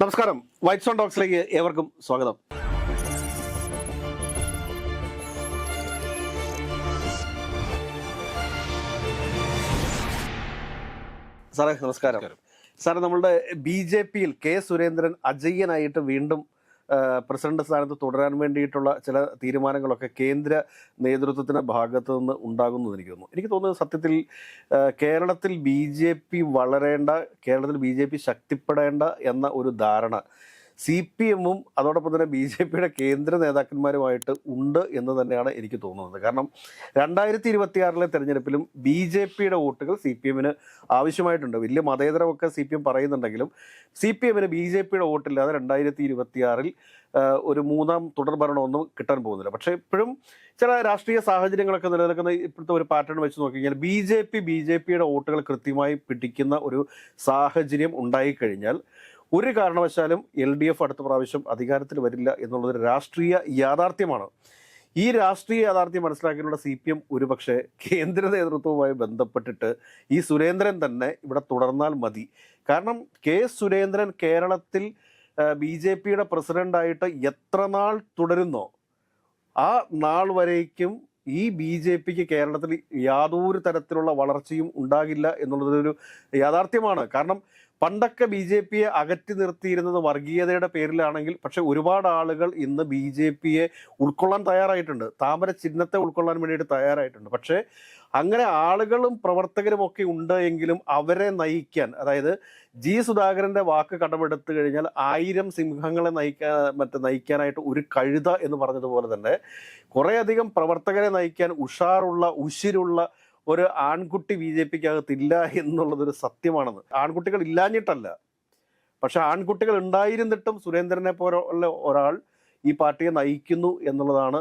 നമസ്കാരം. White zone ഡോക്സിലേക്ക് ഏവർക്കും സ്വാഗതം. സാറേ നമസ്കാരം. സാറേ നമ്മളുടെ ബി ജെ പിയിൽ കെ സുരേന്ദ്രൻ അജയ്യനായിട്ട് വീണ്ടും പ്രസിഡന്റ് സ്ഥാനത്ത് തുടരാൻ വേണ്ടിയിട്ടുള്ള ചില തീരുമാനങ്ങളൊക്കെ കേന്ദ്ര നേതൃത്വത്തിന്റെ ഭാഗത്തു നിന്ന് ഉണ്ടാകുന്നു എന്ന് എനിക്ക് തോന്നുന്നു. എനിക്ക് തോന്നുന്നത് സത്യത്തിൽ കേരളത്തിൽ ബി വളരേണ്ട കേരളത്തിൽ ബി ശക്തിപ്പെടേണ്ട എന്ന ഒരു ധാരണ സി പി എമ്മും അതോടൊപ്പം തന്നെ ബി ജെ പിയുടെ കേന്ദ്ര നേതാക്കന്മാരുമായിട്ട് ഉണ്ട് എന്ന് തന്നെയാണ് എനിക്ക് തോന്നുന്നത്. കാരണം രണ്ടായിരത്തി ഇരുപത്തിയാറിലെ തെരഞ്ഞെടുപ്പിലും ബി ജെ പിയുടെ വോട്ടുകൾ സി പി എമ്മിന് ആവശ്യമായിട്ടുണ്ട്. വലിയ മതേതരമൊക്കെ സി പി എം പറയുന്നുണ്ടെങ്കിലും സി പി എമ്മിന് ബി ജെ പിയുടെ വോട്ടില്ലാതെ രണ്ടായിരത്തി ഇരുപത്തിയാറിൽ ഒരു മൂന്നാം തുടർ ഭരണമൊന്നും കിട്ടാൻ പോകുന്നില്ല. പക്ഷേ ഇപ്പോഴും ചില രാഷ്ട്രീയ സാഹചര്യങ്ങളൊക്കെ നിലനിൽക്കുന്ന ഇപ്പോഴത്തെ ഒരു പാറ്റേൺ വെച്ച് നോക്കിക്കഴിഞ്ഞാൽ B J P B J പിയുടെ വോട്ടുകൾ കൃത്യമായി പിടിക്കുന്ന ഒരു സാഹചര്യം ഉണ്ടായിക്കഴിഞ്ഞാൽ ഒരു കാരണവശാലും എൽ ഡി എഫ് അടുത്ത പ്രാവശ്യം അധികാരത്തിൽ വരില്ല എന്നുള്ളത് രാഷ്ട്രീയ യാഥാർത്ഥ്യമാണ്. ഈ രാഷ്ട്രീയ യാഥാർത്ഥ്യം മനസ്സിലാക്കിയുള്ള സി പി എം ഒരുപക്ഷെ കേന്ദ്ര നേതൃത്വവുമായി ബന്ധപ്പെട്ടിട്ട് ഈ സുരേന്ദ്രൻ തന്നെ ഇവിടെ തുടർന്നാൽ മതി. കാരണം കെ സുരേന്ദ്രൻ കേരളത്തിൽ ബി ജെ പിയുടെ പ്രസിഡന്റായിട്ട് എത്ര നാൾ തുടരുന്നോ ആ നാൾ വരേക്കും ഈ ബി ജെ പിക്ക് കേരളത്തിൽ യാതൊരു തരത്തിലുള്ള വളർച്ചയും ഉണ്ടാകില്ല എന്നുള്ളതൊരു യാഥാർത്ഥ്യമാണ്. കാരണം പണ്ടൊക്കെ ബി ജെ പിയെ അകറ്റി നിർത്തിയിരുന്നത് വർഗീയതയുടെ പേരിലാണെങ്കിൽ പക്ഷെ ഒരുപാട് ആളുകൾ ഇന്ന് ബി ജെ പിയെ ഉൾക്കൊള്ളാൻ തയ്യാറായിട്ടുണ്ട്. താമര ചിഹ്നത്തെ ഉൾക്കൊള്ളാൻ വേണ്ടിയിട്ട് തയ്യാറായിട്ടുണ്ട്. പക്ഷേ അങ്ങനെ ആളുകളും പ്രവർത്തകരും ഒക്കെ ഉണ്ട് എങ്കിലും അവരെ നയിക്കാൻ അതായത് ജി സുധാകരന്റെ വാക്ക് കടമെടുത്തു കഴിഞ്ഞാൽ ആയിരം സിംഹങ്ങളെ നയിക്കാൻ മറ്റേ നയിക്കാനായിട്ട് ഒരു കഴുത എന്ന് പറഞ്ഞതുപോലെ തന്നെ കുറേയധികം പ്രവർത്തകരെ നയിക്കാൻ ഉഷാറുള്ള ഉശിരുള്ള ഒരു ആൺകുട്ടി ബി ജെ പിക്ക് അകത്തില്ല എന്നുള്ളതൊരു സത്യമാണെന്ന്. ആൺകുട്ടികൾ ഇല്ലാഞ്ഞിട്ടല്ല. പക്ഷെ ആൺകുട്ടികൾ ഉണ്ടായിരുന്നിട്ടും സുരേന്ദ്രനെ പോലെ ഒരാൾ ഈ പാർട്ടിയെ നയിക്കുന്നു എന്നുള്ളതാണ്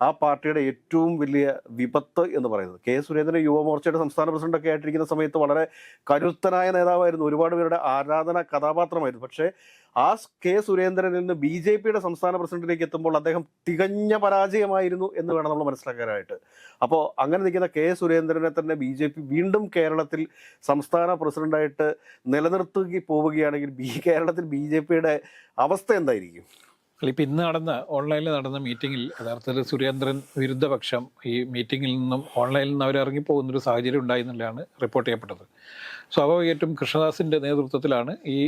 ആ പാർട്ടിയുടെ ഏറ്റവും വലിയ വിപത്ത് എന്ന് പറയുന്നത്. കെ സുരേന്ദ്രൻ യുവമോർച്ചയുടെ സംസ്ഥാന പ്രസിഡന്റൊക്കെ ആയിട്ടിരിക്കുന്ന സമയത്ത് വളരെ കരുത്തനായ നേതാവായിരുന്നു. ഒരുപാട് പേരുടെ ആരാധന കഥാപാത്രമായിരുന്നു. പക്ഷേ ആ കെ സുരേന്ദ്രനിൽ നിന്ന് ബി ജെ പിയുടെ സംസ്ഥാന പ്രസിഡന്റിലേക്ക് എത്തുമ്പോൾ അദ്ദേഹം തികഞ്ഞ പരാജയമായിരുന്നു എന്ന് വേണം നമ്മൾ മനസ്സിലാക്കാനായിട്ട്. അപ്പോൾ അങ്ങനെ നിൽക്കുന്ന കെ സുരേന്ദ്രനെ തന്നെ ബി ജെ പി വീണ്ടും കേരളത്തിൽ സംസ്ഥാന പ്രസിഡന്റായിട്ട് നിലനിർത്തുക പോവുകയാണെങ്കിൽ ബി കേരളത്തിൽ ബി ജെ പിയുടെ അവസ്ഥ എന്തായിരിക്കും? ഇപ്പം ഇന്ന് നടന്ന ഓൺലൈനിൽ നടന്ന മീറ്റിങ്ങിൽ യഥാർത്ഥത്തിൽ സുരേന്ദ്രൻ വിരുദ്ധപക്ഷം ഈ മീറ്റിങ്ങിൽ നിന്നും ഓൺലൈനിൽ നിന്ന് അവർ ഇറങ്ങിപ്പോകുന്നൊരു സാഹചര്യം ഉണ്ടായി എന്നുള്ളതാണ് റിപ്പോർട്ട് ചെയ്യപ്പെട്ടത്. സ്വാഭാവികമായിട്ടും കൃഷ്ണദാസിന്റെ നേതൃത്വത്തിലാണ് ഈ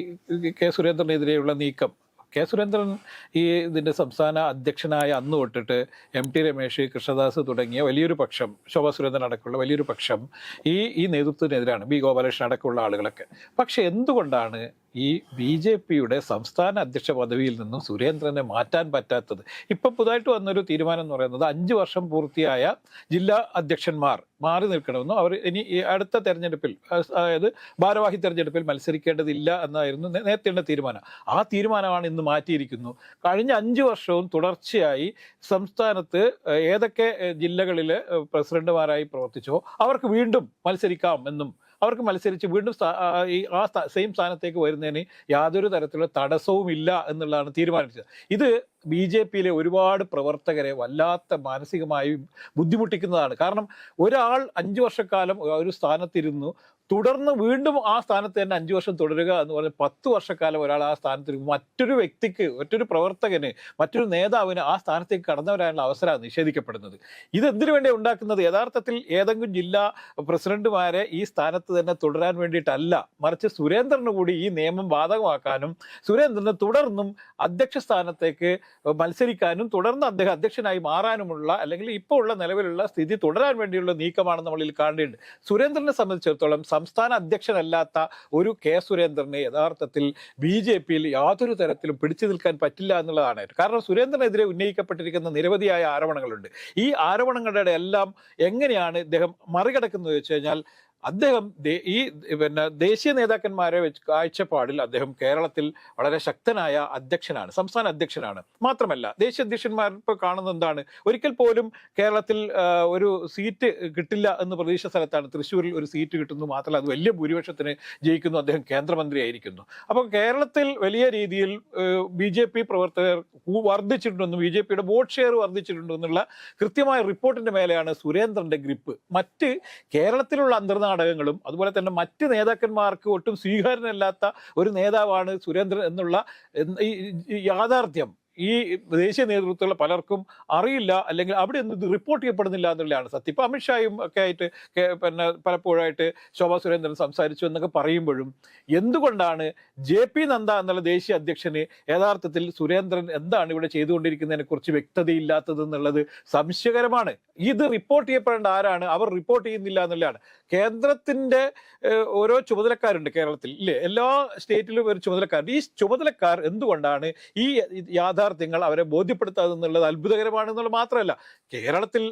കെ സുരേന്ദ്രനെതിരെയുള്ള നീക്കം. കെ സുരേന്ദ്രൻ ഈ ഇതിന്റെ സംസ്ഥാന അധ്യക്ഷനായ അന്ന് തൊട്ടിട്ട് എം ടി രമേശ് കൃഷ്ണദാസ് തുടങ്ങിയ വലിയൊരു പക്ഷം ശോഭാ സുരേന്ദ്രൻ അടക്കമുള്ള വലിയൊരു പക്ഷം ഈ ഈ നേതൃത്വത്തിനെതിരാണ് ബി ഗോപാലകൃഷ്ണൻ അടക്കമുള്ള ആളുകളൊക്കെ. പക്ഷേ എന്തുകൊണ്ടാണ് ഈ ബി ജെ പിയുടെ സംസ്ഥാന അധ്യക്ഷ പദവിയിൽ നിന്നും സുരേന്ദ്രനെ മാറ്റാൻ പറ്റാത്തത്. ഇപ്പം പുതുതായിട്ട് വന്നൊരു തീരുമാനം എന്ന് പറയുന്നത് അഞ്ച് വർഷം പൂർത്തിയായ ജില്ലാ അധ്യക്ഷന്മാർ മാറി നിൽക്കണമെന്നും അവർ ഇനി അടുത്ത തെരഞ്ഞെടുപ്പിൽ അതായത് ഭാരവാഹി തെരഞ്ഞെടുപ്പിൽ മത്സരിക്കേണ്ടതില്ല എന്നായിരുന്നു നേരത്തെ തീരുമാനം. ആ തീരുമാനമാണ് ഇന്ന് മാറ്റിയിരിക്കുന്നു. കഴിഞ്ഞ അഞ്ച് വർഷവും തുടർച്ചയായി സംസ്ഥാനത്ത് ഏതൊക്കെ ജില്ലകളിൽ പ്രസിഡന്റുമാരായി പ്രവർത്തിച്ചോ അവർക്ക് വീണ്ടും മത്സരിക്കാം എന്നും അവർക്ക് മത്സരിച്ച് വീണ്ടും ഈ ആ സെയിം സ്ഥാനത്തേക്ക് വരുന്നതിന് യാതൊരു തരത്തിലുള്ള തടസ്സവും ഇല്ല എന്നുള്ളതാണ് തീരുമാനിച്ചത്. ഇത് ബി ജെ പിയിലെ ഒരുപാട് പ്രവർത്തകരെ വല്ലാത്ത മാനസികമായി ബുദ്ധിമുട്ടിക്കുന്നതാണ്. കാരണം ഒരാൾ അഞ്ചു വർഷക്കാലം ഒരു സ്ഥാനത്തിരുന്നു തുടർന്ന് വീണ്ടും ആ സ്ഥാനത്ത് തന്നെ അഞ്ചു വർഷം തുടരുക എന്ന് പറഞ്ഞാൽ പത്ത് വർഷക്കാലം ഒരാൾ ആ സ്ഥാനത്ത് മറ്റൊരു വ്യക്തിക്ക് മറ്റൊരു പ്രവർത്തകന് മറ്റൊരു നേതാവിന് ആ സ്ഥാനത്തേക്ക് കടന്നു വരാനുള്ള അവസരമാണ് നിഷേധിക്കപ്പെടുന്നത്. ഇത് എന്തിനു വേണ്ടി ഉണ്ടാക്കുന്നത്? യഥാർത്ഥത്തിൽ ഏതെങ്കിലും ജില്ലാ പ്രസിഡന്റുമാരെ ഈ സ്ഥാനത്ത് തന്നെ തുടരാൻ വേണ്ടിയിട്ടല്ല. മറിച്ച് സുരേന്ദ്രന് കൂടി ഈ നിയമം ബാധകമാക്കാനും സുരേന്ദ്രന് തുടർന്നും അധ്യക്ഷ സ്ഥാനത്തേക്ക് മത്സരിക്കാനും തുടർന്ന് അദ്ദേഹം അധ്യക്ഷനായി മാറാനുമുള്ള അല്ലെങ്കിൽ ഇപ്പോൾ ഉള്ള നിലവിലുള്ള സ്ഥിതി തുടരാൻ വേണ്ടിയുള്ള നീക്കമാണ് നമ്മളിൽ കാണേണ്ടത് സുരേന്ദ്രനെ സംബന്ധിച്ചിടത്തോളം സംസ്ഥാന അധ്യക്ഷനല്ലാത്ത ഒരു കെ സുരേന്ദ്രനെ യഥാർത്ഥത്തിൽ ബി ജെ പിയിൽ യാതൊരു തരത്തിലും പിടിച്ചു നിൽക്കാൻ പറ്റില്ല എന്നുള്ളതാണ്. കാരണം സുരേന്ദ്രനെതിരെ ഉന്നയിക്കപ്പെട്ടിരിക്കുന്ന നിരവധിയായ ആരോപണങ്ങളുണ്ട്. ഈ ആരോപണങ്ങളുടെ എല്ലാം എങ്ങനെയാണ് ഇദ്ദേഹം മറികടക്കുന്നത് വെച്ച് കഴിഞ്ഞാൽ അദ്ദേഹം ഈ പിന്നെ ദേശീയ നേതാക്കന്മാരെ വെച്ച് കാഴ്ചപ്പാടിൽ അദ്ദേഹം കേരളത്തിൽ വളരെ ശക്തനായ അധ്യക്ഷനാണ് സംസ്ഥാന അധ്യക്ഷനാണ്. മാത്രമല്ല ദേശീയ അധ്യക്ഷന്മാർ ഇപ്പോൾ കാണുന്നത് എന്താണ്? ഒരിക്കൽ പോലും കേരളത്തിൽ ഒരു സീറ്റ് കിട്ടില്ല എന്ന് പ്രതീക്ഷ സ്ഥലത്താണ് തൃശ്ശൂരിൽ ഒരു സീറ്റ് കിട്ടുന്നു. മാത്രമല്ല അത് വലിയ ഭൂരിപക്ഷത്തിന് ജയിക്കുന്നു. അദ്ദേഹം കേന്ദ്രമന്ത്രിയായിരിക്കുന്നു. അപ്പോൾ കേരളത്തിൽ വലിയ രീതിയിൽ ബി ജെ പി പ്രവർത്തകർ വർദ്ധിച്ചിട്ടുണ്ടെന്നും ബി ജെ പിയുടെ വോട്ട് ഷെയർ വർദ്ധിച്ചിട്ടുണ്ടെന്നുള്ള കൃത്യമായ റിപ്പോർട്ടിന്റെ മേലെയാണ് സുരേന്ദ്രന്റെ ഗ്രിപ്പ്. മറ്റ് കേരളത്തിലുള്ള അന്തർനാട് നാടകങ്ങളും അതുപോലെ തന്നെ മറ്റ് നേതാക്കന്മാർക്ക് ഒട്ടും സ്വീകാര്യനല്ലാത്ത ഒരു നേതാവാണ് സുരേന്ദ്രൻ എന്നുള്ള ഈ യാഥാർത്ഥ്യം. ഈ ദേശീയ നേതൃത്വത്തിലുള്ള പലർക്കും അറിയില്ല അല്ലെങ്കിൽ അവിടെ ഒന്നും ഇത് റിപ്പോർട്ട് ചെയ്യപ്പെടുന്നില്ല എന്നുള്ളതാണ്. സത്യം. ഇപ്പം അമിത്ഷായും ഒക്കെ ആയിട്ട് പിന്നെ പലപ്പോഴായിട്ട് ശോഭാ സുരേന്ദ്രൻ സംസാരിച്ചു എന്നൊക്കെ പറയുമ്പോഴും എന്തുകൊണ്ടാണ് ജെ പി നന്ദ എന്നുള്ള ദേശീയ അധ്യക്ഷന് യഥാർത്ഥത്തിൽ സുരേന്ദ്രൻ എന്താണ് ഇവിടെ ചെയ്തുകൊണ്ടിരിക്കുന്നതിനെ കുറിച്ച് വ്യക്തതയില്ലാത്തത് എന്നുള്ളത് സംശയകരമാണ്. ഇത് റിപ്പോർട്ട് ചെയ്യപ്പെടേണ്ട ആരാണ്? അവർ റിപ്പോർട്ട് ചെയ്യുന്നില്ല എന്നുള്ളതാണ്. കേന്ദ്രത്തിന്റെ ഓരോ ചുമതലക്കാരുണ്ട് കേരളത്തിൽ. ഇല്ലേ? എല്ലാ സ്റ്റേറ്റിലും ഒരു ചുമതലക്കാരുണ്ട്. ഈ ചുമതലക്കാർ എന്തുകൊണ്ടാണ് ഈ യാഥാർത്ഥ്യങ്ങൾ അവരെ ബോധ്യപ്പെടുത്താതെ എന്നുള്ളത് അത്ഭുതകരമാണെന്നുള്ളത് മാത്രമല്ല. കേരളത്തിൽ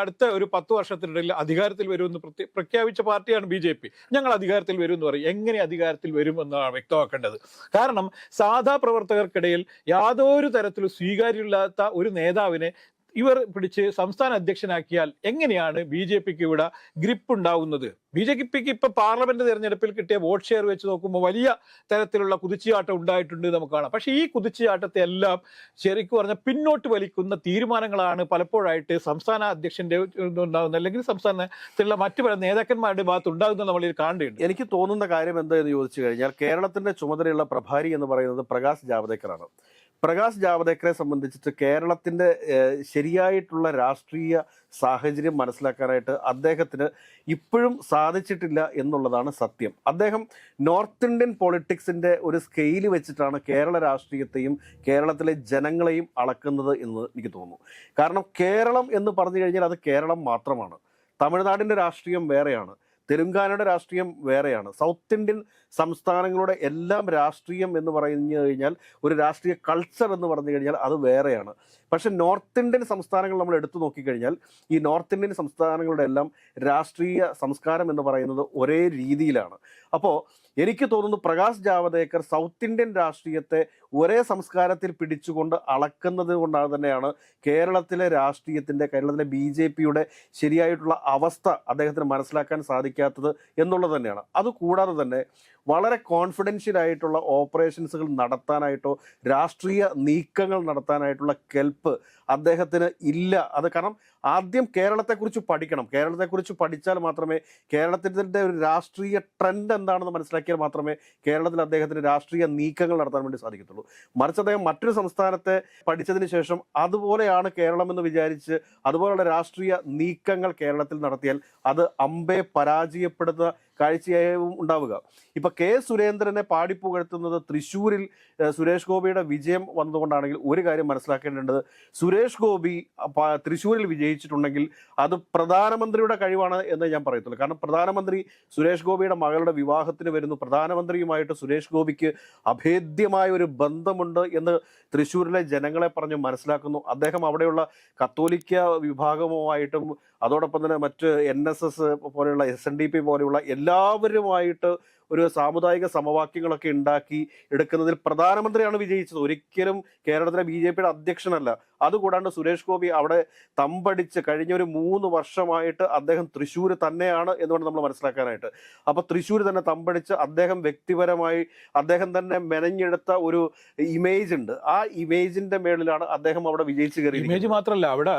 അടുത്ത ഒരു പത്ത് വർഷത്തിനിടയിൽ അധികാരത്തിൽ വരുമെന്ന് പ്രഖ്യാപിച്ച പാർട്ടിയാണ് ബി ജെ പി. ഞങ്ങൾ അധികാരത്തിൽ വരും എന്ന് പറയും. എങ്ങനെ അധികാരത്തിൽ വരും എന്നാണ് വ്യക്തമാക്കേണ്ടത്. കാരണം സാധാ പ്രവർത്തകർക്കിടയിൽ യാതൊരു തരത്തിലും സ്വീകാര്യമില്ലാത്ത ഒരു നേതാവിനെ ഇവർ പിടിച്ച് സംസ്ഥാന അധ്യക്ഷനാക്കിയാൽ എങ്ങനെയാണ് ബി ജെ പിക്ക് ഇവിടെ ഗ്രിപ്പ് ഉണ്ടാകുന്നത് ബി ജെ പിക്ക് ഇപ്പൊ പാർലമെന്റ് തെരഞ്ഞെടുപ്പിൽ കിട്ടിയ വോട്ട് ഷെയർ വെച്ച് നോക്കുമ്പോൾ വലിയ തരത്തിലുള്ള കുതിച്ചുചാട്ടം ഉണ്ടായിട്ടുണ്ട് നമുക്ക് കാണാം. പക്ഷെ ഈ കുതിച്ചുചാട്ടത്തെ എല്ലാം ശരിക്കും പറഞ്ഞാൽ പിന്നോട്ട് വലിക്കുന്ന തീരുമാനങ്ങളാണ് പലപ്പോഴായിട്ട് സംസ്ഥാന അധ്യക്ഷന്റെ ഉണ്ടാകുന്നത് അല്ലെങ്കിൽ സംസ്ഥാനത്തിലുള്ള മറ്റു പല നേതാക്കന്മാരുടെ ഭാഗത്ത് ഉണ്ടാകുന്നത് നമ്മൾ ഇത് കാണേണ്ടതുണ്ട് എനിക്ക് തോന്നുന്ന കാര്യം എന്താ എന്ന് ചോദിച്ചു കഴിഞ്ഞാൽ കേരളത്തിന്റെ ചുമതലയുള്ള പ്രഭാരി എന്ന് പറയുന്നത് പ്രകാശ് ജാവദേക്കറാണ്. പ്രകാശ് ജാവദേക്കറെ സംബന്ധിച്ചിട്ട് കേരളത്തിന്റെ ശരിയായിട്ടുള്ള രാഷ്ട്രീയ സാഹചര്യം മനസ്സിലാക്കാനായിട്ട് അദ്ദേഹത്തിന് ഇപ്പോഴും സാധിച്ചിട്ടില്ല എന്നുള്ളതാണ് സത്യം. അദ്ദേഹം നോർത്ത് ഇന്ത്യൻ പൊളിറ്റിക്സിന്റെ ഒരു സ്കെയിൽ വെച്ചിട്ടാണ് കേരള രാഷ്ട്രീയത്തെയും കേരളത്തിലെ ജനങ്ങളെയും അളക്കുന്നത് എന്ന് എനിക്ക് തോന്നുന്നു. കാരണം കേരളം എന്ന് പറഞ്ഞു കഴിഞ്ഞാൽ അത് കേരളം മാത്രമാണ്. തമിഴ്നാടിന്റെ രാഷ്ട്രീയം വേറെയാണ്. തെലുങ്കാനയുടെ രാഷ്ട്രീയം വേറെയാണ്. സൗത്ത് ഇന്ത്യൻ സംസ്ഥാനങ്ങളുടെ എല്ലാം രാഷ്ട്രീയം എന്ന് പറഞ്ഞു കഴിഞ്ഞാൽ ഒരു രാഷ്ട്രീയ കൾച്ചർ എന്ന് പറഞ്ഞു കഴിഞ്ഞാൽ അത് വേറെയാണ്. പക്ഷെ നോർത്ത് ഇന്ത്യൻ സംസ്ഥാനങ്ങൾ നമ്മൾ എടുത്തു നോക്കിക്കഴിഞ്ഞാൽ ഈ നോർത്ത് ഇന്ത്യൻ സംസ്ഥാനങ്ങളുടെ എല്ലാം രാഷ്ട്രീയ സംസ്കാരം എന്ന് പറയുന്നത് ഒരേ രീതിയിലാണ്. അപ്പോൾ എനിക്ക് തോന്നുന്നു പ്രകാശ് ജാവദേക്കർ സൗത്ത് ഇന്ത്യൻ രാഷ്ട്രീയത്തെ ഒരേ സംസ്കാരത്തിൽ പിടിച്ചുകൊണ്ട് അളക്കുന്നത് കൊണ്ടാണ് തന്നെയാണ് കേരളത്തിലെ രാഷ്ട്രീയത്തിന്റെ കേരളത്തിലെ ബി ജെ പിയുടെ ശരിയായിട്ടുള്ള അവസ്ഥ അദ്ദേഹത്തിന് മനസ്സിലാക്കാൻ സാധിക്കാത്തത് എന്നുള്ളത് തന്നെയാണ്. അതുകൂടാതെ തന്നെ വളരെ കോൺഫിഡൻഷ്യൽ ആയിട്ടുള്ള ഓപ്പറേഷൻസുകൾ നടത്താനായിട്ടോ രാഷ്ട്രീയ നീക്കങ്ങൾ നടത്താനായിട്ടുള്ള കെൽപ്പ് അദ്ദേഹത്തിന് ഇല്ല. അത് കാരണം ആദ്യം കേരളത്തെക്കുറിച്ച് പഠിക്കണം. കേരളത്തെക്കുറിച്ച് പഠിച്ചാൽ മാത്രമേ കേരളത്തിന്റെ ഒരു രാഷ്ട്രീയ ട്രെൻഡ് എന്താണെന്ന് മനസ്സിലാക്കിയാൽ മാത്രമേ കേരളത്തിൽ അദ്ദേഹത്തിന് രാഷ്ട്രീയ നീക്കങ്ങൾ നടത്താൻ വേണ്ടി സാധിക്കത്തുള്ളൂ. മറിച്ച് അദ്ദേഹം മറ്റൊരു സംസ്ഥാനത്തെ പഠിച്ചതിന് ശേഷം അതുപോലെയാണ് കേരളം എന്ന് വിചാരിച്ച് അതുപോലെയുള്ള രാഷ്ട്രീയ നീക്കങ്ങൾ കേരളത്തിൽ നടത്തിയാൽ അത് അമ്പെ പരാജയപ്പെടുന്ന കാഴ്ചയായും ഉണ്ടാവുക. ഇപ്പൊ കെ സുരേന്ദ്രനെ പാടിപ്പുകഴ്ത്തുന്നത് തൃശ്ശൂരിൽ സുരേഷ് ഗോപിയുടെ വിജയം വന്നതുകൊണ്ടാണെങ്കിൽ ഒരു കാര്യം മനസ്സിലാക്കേണ്ടത് സുരേഷ് ഗോപി തൃശ്ശൂരിൽ വിജയിച്ചിട്ടുണ്ടെങ്കിൽ അത് പ്രധാനമന്ത്രിയുടെ കഴിവാണ് എന്ന് ഞാൻ പറയത്തുള്ളൂ. കാരണം പ്രധാനമന്ത്രി സുരേഷ് ഗോപിയുടെ മകളുടെ വിവാഹത്തിന് വരുന്നു. പ്രധാനമന്ത്രിയുമായിട്ട് സുരേഷ് ഗോപിക്ക് അഭേദ്യമായ ഒരു ബന്ധമുണ്ട് എന്ന് തൃശ്ശൂരിലെ ജനങ്ങളെ പറഞ്ഞ് മനസ്സിലാക്കുന്നു. അദ്ദേഹം അവിടെയുള്ള കത്തോലിക്ക വിഭാഗവുമായിട്ടും അതോടൊപ്പം തന്നെ മറ്റ് എൻ എസ് എസ് പോലെയുള്ള എസ് എൻ ഡി പി പോലെയുള്ള എല്ലാവരുമായിട്ട് ഒരു സാമുദായിക സമവാക്യങ്ങളൊക്കെ ഉണ്ടാക്കി എടുക്കുന്നതിൽ പ്രധാനമന്ത്രിയാണ് വിജയിച്ചത്. ഒരിക്കലും കേരളത്തിലെ ബി ജെ പിയുടെ അധ്യക്ഷനല്ല. അതുകൂടാണ്ട് സുരേഷ് ഗോപി അവിടെ തമ്പടിച്ച് കഴിഞ്ഞ ഒരു മൂന്ന് വർഷമായിട്ട് അദ്ദേഹം തൃശ്ശൂർ തന്നെയാണ് എന്നുകൊണ്ട് നമ്മൾ മനസ്സിലാക്കാനായിട്ട്. അപ്പൊ തൃശ്ശൂർ തന്നെ തമ്പടിച്ച് അദ്ദേഹം വ്യക്തിപരമായി അദ്ദേഹം തന്നെ മെനഞ്ഞെടുത്ത ഒരു ഇമേജ് ഉണ്ട്. ആ ഇമേജിന്റെ മേളിലാണ് അദ്ദേഹം അവിടെ വിജയിച്ചു കയറി ഇമേജ് മാത്രമല്ല അവിടെ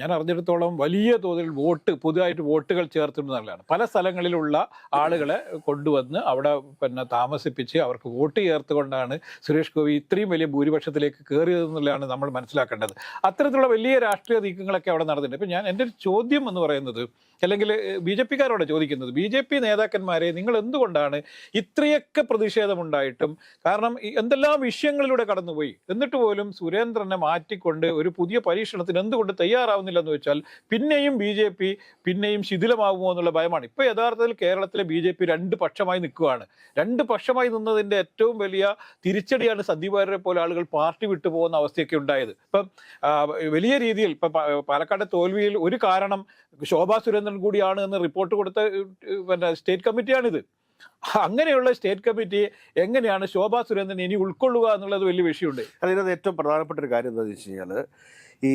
ഞാൻ അറിഞ്ഞിടത്തോളം വലിയ തോതിൽ വോട്ട് പുതുതായിട്ട് വോട്ടുകൾ ചേർത്തിട്ടുള്ളതാണ് പല സ്ഥലങ്ങളിലുള്ള ആളുകളെ കൊണ്ടുവന്ന് അവിടെ പിന്നെ താമസിപ്പിച്ച് അവർക്ക് വോട്ട് ചേർത്തുകൊണ്ടാണ് സുരേഷ് ഗോപി ഇത്രയും വലിയ ഭൂരിപക്ഷത്തിലേക്ക് കയറിയതെന്നുള്ളതാണ് നമ്മൾ മനസ്സിലാക്കേണ്ടത് അത്തരത്തിലുള്ള വലിയ രാഷ്ട്രീയ നീക്കങ്ങളൊക്കെ അവിടെ നടന്നിട്ടുണ്ട്. ഇപ്പം ഞാൻ എന്റെ ഒരു ചോദ്യം എന്ന് പറയുന്നത് അല്ലെങ്കിൽ ബി ജെ പിക്കാരോടെ ചോദിക്കുന്നത് ബി ജെ പി നേതാക്കന്മാരെ നിങ്ങൾ എന്തുകൊണ്ടാണ് ഇത്രയൊക്കെ പ്രതിഷേധമുണ്ടായിട്ടും കാരണം എന്തെല്ലാം വിഷയങ്ങളിലൂടെ കടന്നുപോയി? എന്നിട്ട് പോലും സുരേന്ദ്രനെ മാറ്റിക്കൊണ്ട് ഒരു പുതിയ പരീക്ഷണത്തിന് എന്തുകൊണ്ട് തയ്യാറാവുന്നില്ല എന്ന് വെച്ചാൽ പിന്നെയും ബി ജെ പി പിന്നെയും ശിഥിലമാകുമോ എന്നുള്ള ഭയമാണ്. ഇപ്പൊ യഥാർത്ഥത്തിൽ കേരളത്തിലെ ബി ജെ പി രണ്ട് പക്ഷമായി നിൽക്കുകയാണ്. രണ്ട് പക്ഷമായി നിന്നതിന്റെ ഏറ്റവും വലിയ തിരിച്ചടിയാണ് സന്ദീപ് പോലെ ആളുകൾ പാർട്ടി വിട്ടുപോകുന്ന അവസ്ഥയൊക്കെ ഉണ്ടായത്. ഇപ്പം വലിയ രീതിയിൽ ഇപ്പൊ പാലക്കാട് തോൽവിയിൽ ഒരു കാരണം ശോഭാ സുരേന്ദ്രൻ കൂടിയാണ് എന്ന് റിപ്പോർട്ട് കൊടുത്ത പിന്നെ സ്റ്റേറ്റ് കമ്മിറ്റിയാണിത്. അങ്ങനെയുള്ള സ്റ്റേറ്റ് കമ്മിറ്റി എങ്ങനെയാണ് ശോഭാ സുരേന്ദ്രൻ ഇനി ഉൾക്കൊള്ളുക എന്നുള്ളത് വലിയ വിഷയമുണ്ട്. അതിനകത്ത് ഏറ്റവും പ്രധാനപ്പെട്ട ഒരു കാര്യം എന്താണെന്ന് വെച്ച് കഴിഞ്ഞാൽ ഈ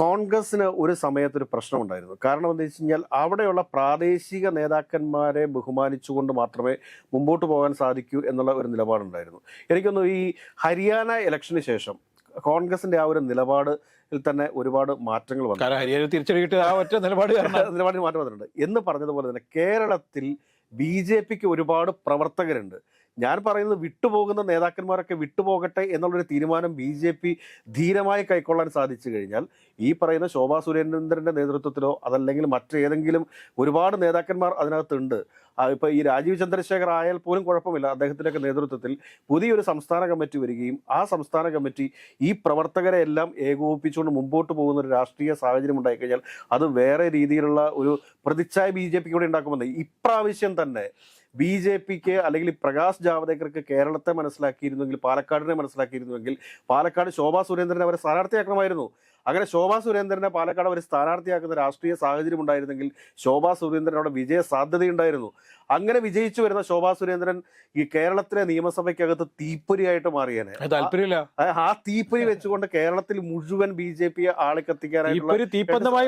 കോൺഗ്രസിന് ഒരു സമയത്തൊരു പ്രശ്നമുണ്ടായിരുന്നു കാരണം എന്താ വെച്ച് കഴിഞ്ഞാൽ അവിടെയുള്ള പ്രാദേശിക നേതാക്കന്മാരെ ബഹുമാനിച്ചുകൊണ്ട് മാത്രമേ മുമ്പോട്ട് പോകാൻ സാധിക്കൂ എന്നുള്ള ഒരു നിലപാടുണ്ടായിരുന്നു. എനിക്കൊന്ന് ഈ ഹരിയാന ഇലക്ഷന് ശേഷം കോൺഗ്രസിന്റെ ആ ഒരു നിലപാടിൽ തന്നെ ഒരുപാട് മാറ്റങ്ങൾ വന്നു. കാരണം ഹരിയാന തിരിച്ചടിയിട്ട് ആ ഒറ്റ നിലപാട് നിലപാടിൽ മാറ്റം വന്നിട്ടുണ്ട്. എന്ന് പറഞ്ഞതുപോലെ തന്നെ കേരളത്തിൽ ബി ജെ പിക്ക് ഒരുപാട് പ്രവർത്തകരുണ്ട്. ഞാൻ പറയുന്നത് വിട്ടുപോകുന്ന നേതാക്കന്മാരൊക്കെ വിട്ടുപോകട്ടെ എന്നുള്ളൊരു തീരുമാനം ബി ജെ പി ധീരമായി കൈക്കൊള്ളാൻ സാധിച്ചു കഴിഞ്ഞാൽ ഈ പറയുന്ന ശോഭാ സുരേന്ദ്രന്റെ നേതൃത്വത്തിലോ അതല്ലെങ്കിൽ മറ്റേതെങ്കിലും ഒരുപാട് നേതാക്കന്മാർ അതിനകത്തുണ്ട്. ഇപ്പൊ ഈ രാജീവ് ചന്ദ്രശേഖർ ആയാൽ പോലും കുഴപ്പമില്ല. അദ്ദേഹത്തിന്റെയൊക്കെ നേതൃത്വത്തിൽ പുതിയൊരു സംസ്ഥാന കമ്മിറ്റി വരികയും ആ സംസ്ഥാന കമ്മിറ്റി ഈ പ്രവർത്തകരെ എല്ലാം ഏകോപിപ്പിച്ചുകൊണ്ട് മുമ്പോട്ട് പോകുന്ന ഒരു രാഷ്ട്രീയ സാഹചര്യം ഉണ്ടായിക്കഴിഞ്ഞാൽ അത് വേറെ രീതിയിലുള്ള ഒരു പ്രതിച്ഛായ ബി ജെ പിക്ക് കൂടെ ഉണ്ടാക്കുമെന്ന് ഇപ്രാവശ്യം തന്നെ ബി ജെ പിക്ക് അല്ലെങ്കിൽ പ്രകാശ് ജാവദേക്കർക്ക് കേരളത്തെ മനസ്സിലാക്കിയിരുന്നെങ്കിൽ പാലക്കാടിനെ മനസ്സിലാക്കിയിരുന്നുവെങ്കിൽ പാലക്കാട് ശോഭാ സുരേന്ദ്രനെ അവരെ സ്ഥാനാർത്ഥിയാക്കണമായിരുന്നു. അങ്ങനെ ശോഭാ സുരേന്ദ്രനെ പാലക്കാട് അവർ സ്ഥാനാർത്ഥിയാക്കുന്ന രാഷ്ട്രീയ സാഹചര്യം ഉണ്ടായിരുന്നെങ്കിൽ ശോഭാ സുരേന്ദ്രൻ അവിടെ വിജയ സാധ്യതയുണ്ടായിരുന്നു. അങ്ങനെ വിജയിച്ചു വരുന്ന ശോഭാ സുരേന്ദ്രൻ ഈ കേരളത്തിലെ നിയമസഭയ്ക്കകത്ത് തീപ്പൊരിയായിട്ട് മാറിയേനെ. താല്പര്യമില്ല. ആ- തീപ്പൊരി വെച്ചുകൊണ്ട് കേരളത്തിൽ മുഴുവൻ ബി ജെ പി ആളെ കത്തിക്കാനായിട്ടുള്ള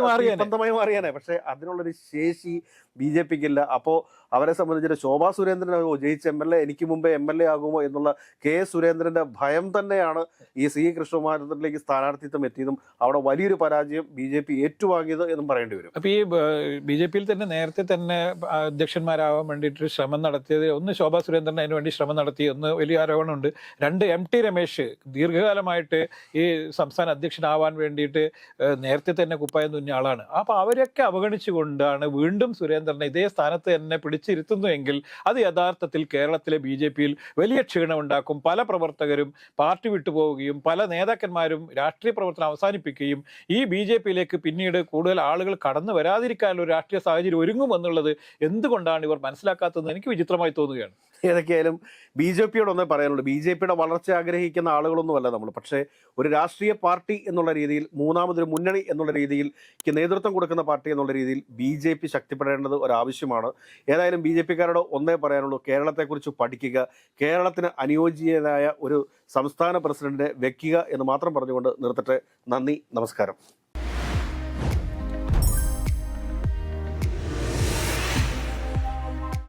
മാറിയാനെ. പക്ഷെ അതിനുള്ളൊരു ശേഷി ബി ജെ പിക്ക് ഇല്ല അപ്പോ അവരെ സംബന്ധിച്ചിട്ട് ശോഭാ സുരേന്ദ്രൻ ഓ, ജയിച്ച എം എൽ എ എനിക്ക് മുമ്പേ എം എൽ എ ആകുമോ എന്നുള്ള കെ സുരേന്ദ്രന്റെ ഭയം തന്നെയാണ് ഈ സി കൃഷ്ണകുമാരത്തിലേക്ക് സ്ഥാനാർത്ഥിത്വം എത്തിയതും അവിടെ വലിയൊരു പരാജയം ബി ജെ പി ഏറ്റുവാങ്ങിയത് എന്നും പറയേണ്ടി വരും. അപ്പോൾ ഈ ബി ജെ പിയിൽ തന്നെ നേരത്തെ തന്നെ അധ്യക്ഷന്മാരാവാൻ വേണ്ടിയിട്ട് ശ്രമം നടത്തിയത് ഒന്ന് ശോഭാ സുരേന്ദ്രൻ അതിന് വേണ്ടി ശ്രമം നടത്തി ഒന്ന് വലിയ ആരോപണമുണ്ട്. രണ്ട് എം ടി രമേശ് ദീർഘകാലമായിട്ട് ഈ സംസ്ഥാന അധ്യക്ഷനാവാൻ വേണ്ടിയിട്ട് നേരത്തെ തന്നെ കുപ്പായം തുന്നിയ ആളാണ്. അപ്പോൾ അവരൊക്കെ അവഗണിച്ചുകൊണ്ടാണ് വീണ്ടും സുരേന്ദ്രനെ ഇതേ സ്ഥാനത്ത് തന്നെ പിടിച്ചിരുത്തുന്നുവെങ്കിൽ അത് യഥാർത്ഥത്തിൽ കേരളത്തിലെ ബി ജെ പിയിൽ വലിയ ക്ഷീണമുണ്ടാക്കും. പല പ്രവർത്തകരും പാർട്ടി വിട്ടുപോവുകയും പല നേതാക്കന്മാരും രാഷ്ട്രീയ പ്രവർത്തനം അവസാനിപ്പിക്കുകയും ഈ ബി ജെ പിയിലേക്ക് പിന്നീട് കൂടുതൽ ആളുകൾ കടന്നു വരാതിരിക്കാനുള്ള രാഷ്ട്രീയ സാഹചര്യം ഒരുങ്ങുമെന്നുള്ളത് എന്തുകൊണ്ടാണ് ഇവർ മനസ്സിലാക്കാത്തതെന്ന് എനിക്ക് വിചിത്രമായി തോന്നുകയാണ്. ഏതൊക്കെയായാലും ബി ജെ പിയോട് ഒന്നേ പറയാനുള്ളൂ. ബി ജെ പിയുടെ വളർച്ച ആഗ്രഹിക്കുന്ന ആളുകളൊന്നുമല്ല നമ്മൾ. പക്ഷേ ഒരു രാഷ്ട്രീയ പാർട്ടി എന്നുള്ള രീതിയിൽ മൂന്നാമതൊരു മുന്നണി എന്നുള്ള രീതിയിൽ നേതൃത്വം കൊടുക്കുന്ന പാർട്ടി എന്നുള്ള രീതിയിൽ ബി ജെ പി ശക്തിപ്പെടേണ്ടത് ഒരാവശ്യമാണ്. ഏതായാലും ബി ജെ പിക്കാരോട് ഒന്നേ പറയാനുള്ളൂ. കേരളത്തെക്കുറിച്ച് പഠിക്കുക കേരളത്തിന് അനുയോജ്യനായ ഒരു സംസ്ഥാന പ്രസിഡന്റിനെ വെക്കുക എന്ന് മാത്രം പറഞ്ഞുകൊണ്ട് നിർത്തട്ടെ. നന്ദി നമസ്കാരം.